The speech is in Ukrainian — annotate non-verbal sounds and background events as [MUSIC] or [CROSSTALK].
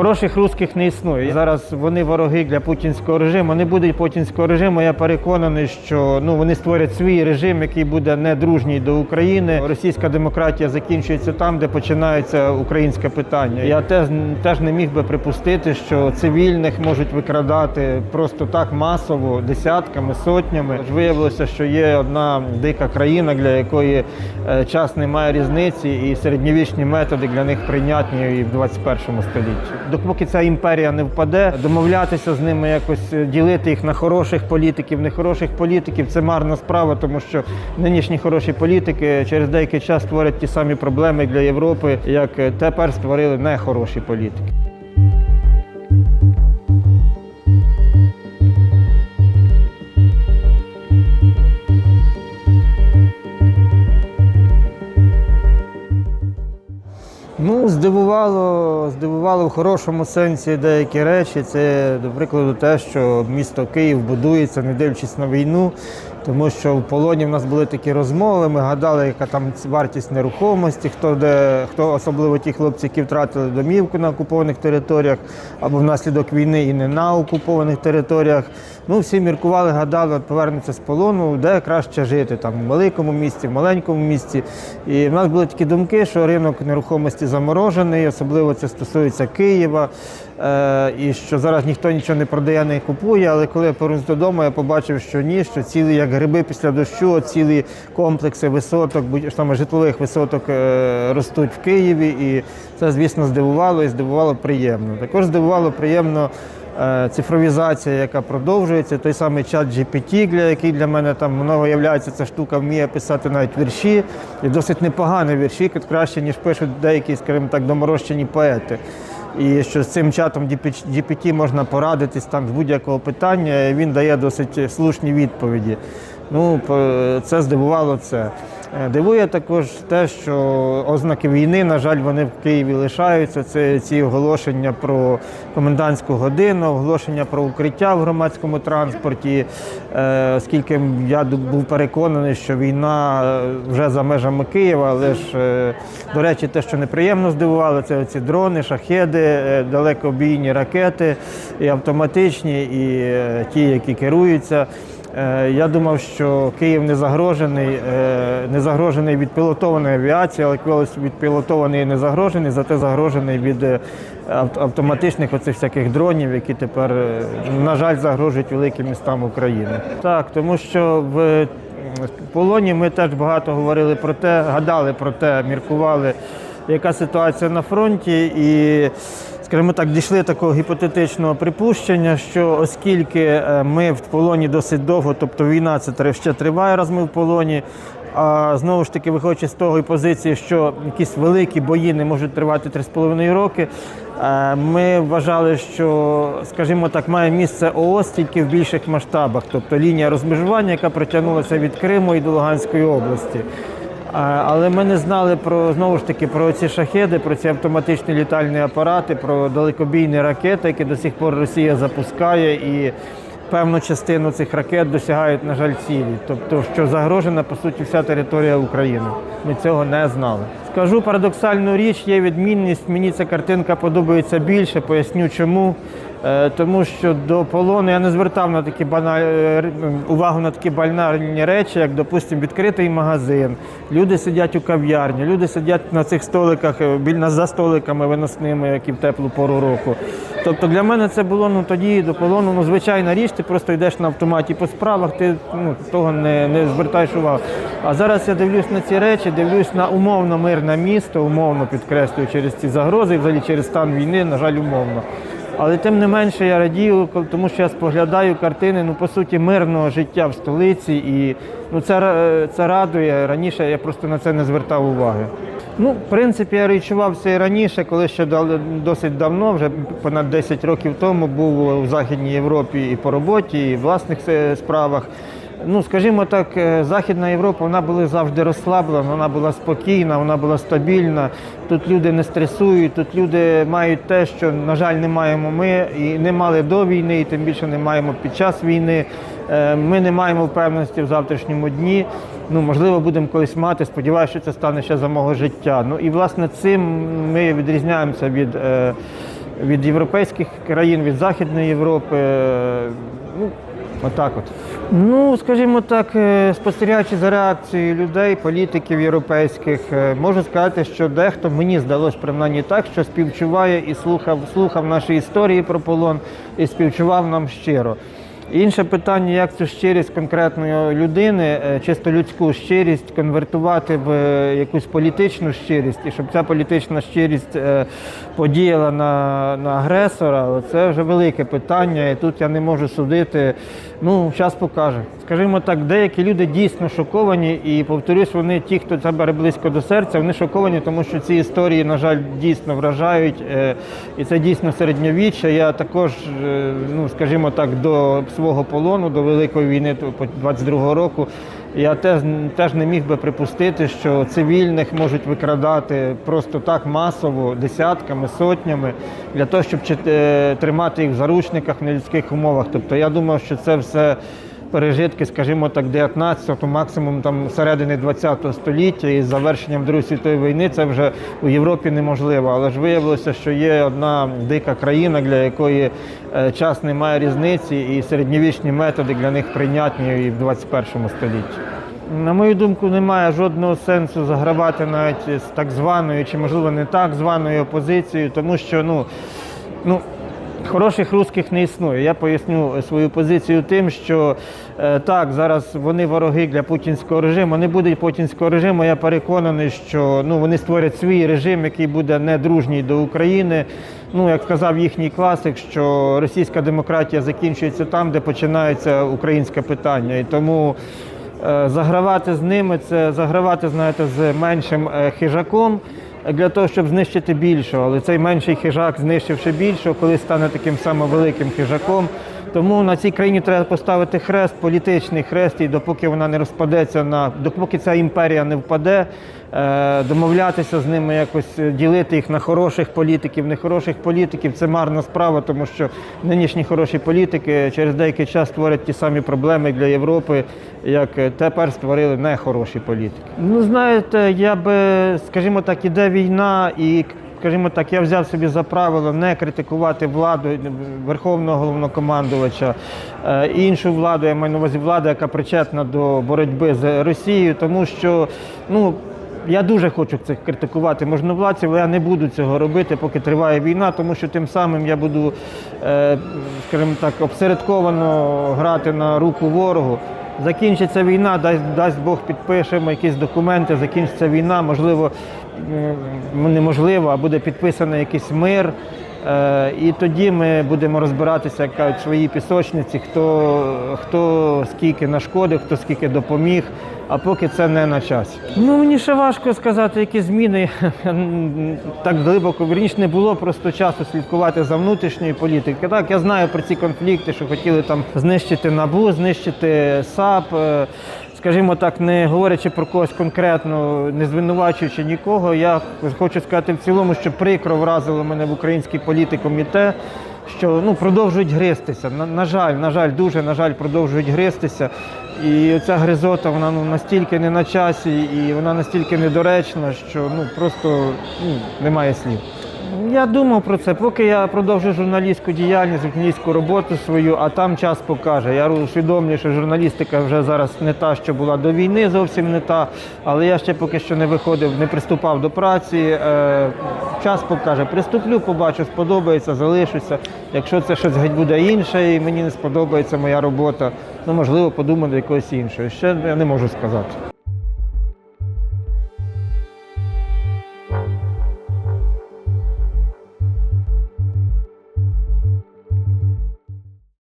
Хороших русських не існує. Зараз вони вороги для путінського режиму. Вони будуть путінського режиму. Я переконаний, що ну вони створять свій режим, який буде не дружній до України. Російська демократія закінчується там, де починається українське питання. Я теж теж не міг би припустити, що цивільних можуть викрадати просто так масово, десятками, сотнями. Виявилося, що є одна дика країна, для якої е, час не має різниці, і середньовічні методи для них прийнятні і в 21 столітті. Допоки ця імперія не впаде, домовлятися з ними якось е, ділити їх на хороших політиків, нехороших політиків це марна справа, тому що нинішні хороші політики через деякий час створять ті самі проблеми для Європи, як е, тепер створили нехороші політики. Ну, здивувало, здивувало в хорошому сенсі деякі речі. Це, до прикладу, те, що місто Київ будується, не дивлячись на війну, тому що в полоні в нас були такі розмови. Ми гадали, яка там вартість нерухомості, хто де, хто особливо ті хлопці, які втратили домівку на окупованих територіях або внаслідок війни і не на окупованих територіях. Ну, всі міркували, гадали, от повернуться з полону, де краще жити, там в великому місті, в маленькому місті. І в нас були такі думки, що ринок нерухомості заморожений, особливо це стосується Києва. Е, і що зараз ніхто нічого не продає, не купує. Але коли я повернувся додому, я побачив, що ні, що цілі як гриби після дощу, цілі комплекси висоток, саме житлових висоток е, ростуть в Києві. І це, звісно, здивувало і здивувало приємно. Також здивувало приємно. е, Цифровізація, яка продовжується, той самий чат GPT, для який для мене там воно виявляється, ця штука вміє писати навіть вірші, і досить непогані вірші, краще, ніж пишуть деякі, скажімо так, доморощені поети. І що з цим чатом GPT можна порадитись там з будь-якого питання, і він дає досить слушні відповіді. Ну, це здивувало це. Е, Дивує також те, що ознаки війни, на жаль, вони в Києві лишаються. Це ці оголошення про комендантську годину, оголошення про укриття в громадському транспорті. Е, Оскільки я був переконаний, що війна е, вже за межами Києва, але ж, до речі, те, що неприємно здивувало, це ці дрони, шахеди, далекобійні ракети, і автоматичні, і ті, які керуються. Е, Я думав, що Київ не загрожений, е, не загрожений від пілотованої авіації, але колись від пілотованої не загрожений, зате загрожений від е, автоматичних оцих всяких дронів, які тепер, на жаль, загрожують великим містам України. Так, тому що в полоні ми теж багато говорили про те, гадали про те, міркували, яка ситуація на фронті і скажімо так, дійшли такого гіпотетичного припущення, що оскільки е, ми в полоні досить довго, тобто війна це ще триває, раз ми в полоні. А знову ж таки, виходячи з того позиції, що якісь великі бої не можуть тривати 3,5 роки, е, ми вважали, що, скажімо так, має місце ООС тільки в більших масштабах, тобто лінія розмежування, яка протягнулася від Криму і до Луганської області. Але ми не знали про знову ж таки про ці шахеди, про ці автоматичні літальні апарати, про далекобійні ракети, які до сих пор Росія запускає, і певну частину цих ракет досягають, на жаль, цілі. Тобто, що загрожена по суті вся територія України. Ми цього не знали. Скажу парадоксальну річ, є відмінність. Мені ця картинка подобається більше. Поясню чому. Е, Тому що до полону я не звертав на такі баналь... е, увагу на такі банальні речі, як, допустимо, відкритий магазин. Люди сидять у кав'ярні, люди сидять на цих столиках, е, за столиками виносними, які в теплу пору року. Тобто для мене це було ну тоді до полону ну, звичайна річ, ти просто йдеш на автоматі по справах, ти ну, того не, не звертаєш увагу. А зараз я дивлюсь на ці речі, дивлюсь на умовно мирне місто, умовно підкреслюю через ці загрози, взагалі через стан війни, на жаль, умовно. Але тим не менше я радію, тому що я споглядаю картини, ну по суті, мирного життя в столиці, і ну це, це радує. Раніше я просто на це не звертав уваги. Ну, в принципі, я речував це і раніше, коли ще досить давно, вже понад 10 років тому, був у Західній Європі і по роботі, і в власних е, справах. Ну, скажімо так, е, Західна Європа вона була завжди розслаблена, вона була спокійна, вона була стабільна. Тут люди не стресують, тут люди мають те, що, на жаль, не маємо ми і не мали до війни, і тим більше не маємо під час війни. Е, Ми не маємо впевненості в завтрашньому дні. Ну, можливо, будемо колись мати. Сподіваюся, що це стане ще за мого життя. Ну і власне цим ми відрізняємося від. е, від європейських країн, від Західної Європи. Ну, отак от. Ну, скажімо так, е, спостерігаючи за реакцією людей, політиків європейських, е, можу сказати, що дехто мені здалось принаймні так, що співчуває і слухав, слухав наші історії про полон і співчував нам щиро. Інше питання, як цю щирість конкретної людини, е, чисто людську щирість конвертувати в е, якусь політичну щирість, і щоб ця політична щирість е, подіяла на, на агресора, це вже велике питання, і тут я не можу судити. Ну, час покаже. Скажімо так, деякі люди дійсно шоковані, і повторюсь, вони ті, хто це бере близько до серця, вони шоковані, тому що ці історії, на жаль, дійсно вражають, і це дійсно середньовіччя. Я також, ну скажімо так, до свого полону, до Великої війни то- по 22-го року. Я теж, теж не міг би припустити, що цивільних можуть викрадати просто так масово, десятками, сотнями, для того, щоб е, тримати їх в заручниках в нелюдських умовах. Тобто я думав, що це все пережитки, скажімо так, 19-го, максимум там середини 20-го століття і завершенням Другої світової війни це вже у Європі неможливо. Але ж виявилося, що є одна дика країна, для якої е, час не має різниці, і середньовічні методи для них прийнятні і в 21 столітті. На мою думку, немає жодного сенсу загравати навіть з так званою чи, можливо, не так званою опозицією, тому що ну, ну, хороших русських не існує. Я поясню свою позицію тим, що е, так, зараз вони вороги для путінського режиму. Не буде путінського режиму. Я переконаний, що ну, вони створять свій режим, який буде недружній до України. Ну, як сказав їхній класик, що російська демократія закінчується там, де починається українське питання. І тому Е, Загравати з ними це загравати, знаєте, з меншим е, хижаком для того, щоб знищити більшого. Але цей менший хижак, знищивши більшого, коли стане таким самим великим хижаком. Тому на цій країні треба поставити хрест, політичний хрест, і допоки вона не розпадеться на допоки ця імперія не впаде, е, домовлятися з ними, якось е, ділити їх на хороших політиків, нехороших політиків це марна справа, тому що нинішні хороші політики через деякий час створять ті самі проблеми для Європи, як е, тепер створили нехороші політики. Ну знаєте, я би, скажімо так, іде війна і. Скажімо так, я взяв собі за правило не критикувати владу верховного головнокомандувача, е, іншу владу, я маю на увазі владу, яка причетна до боротьби з Росією, тому що ну. Я дуже хочу це критикувати можновладців, але я не буду цього робити, поки триває війна, тому що тим самим я буду, е, скажімо так, обсередковано грати на руку ворогу. Закінчиться війна, дасть, дасть Бог підпишемо якісь документи, закінчиться війна, можливо, неможливо, а буде підписаний якийсь мир. Е, І тоді ми будемо розбиратися, як кажуть, в своїй пісочниці, хто, хто скільки нашкодив, хто скільки допоміг, а поки це не на часі. Ну мені ще важко сказати, які зміни [LAUGHS] так глибоко. Вірніше не було просто часу слідкувати за внутрішньою політикою. Так, я знаю про ці конфлікти, що хотіли там знищити НАБУ, знищити САП. Скажімо так, не говорячи про когось конкретно, не звинувачуючи нікого, я хочу сказати в цілому, що прикро вразило мене в українській політикумі те, що ну, продовжують гристися. На, на жаль, на жаль, дуже на жаль, продовжують гристися. І ця гризота вона ну, настільки не на часі і вона настільки недоречна, що ну, просто ну, немає слів. Я думав про це, поки я продовжу журналістську діяльність, журналістську роботу свою, а там час покаже. Я усвідомлюю, що журналістика вже зараз не та, що була до війни, зовсім не та. Але я ще поки що не виходив, не приступав до праці. Е, час покаже. Приступлю, побачу, сподобається, залишуся. Якщо це щось геть буде інше, і мені не сподобається моя робота, ну можливо, подумаю до якогось іншого. Ще я не можу сказати.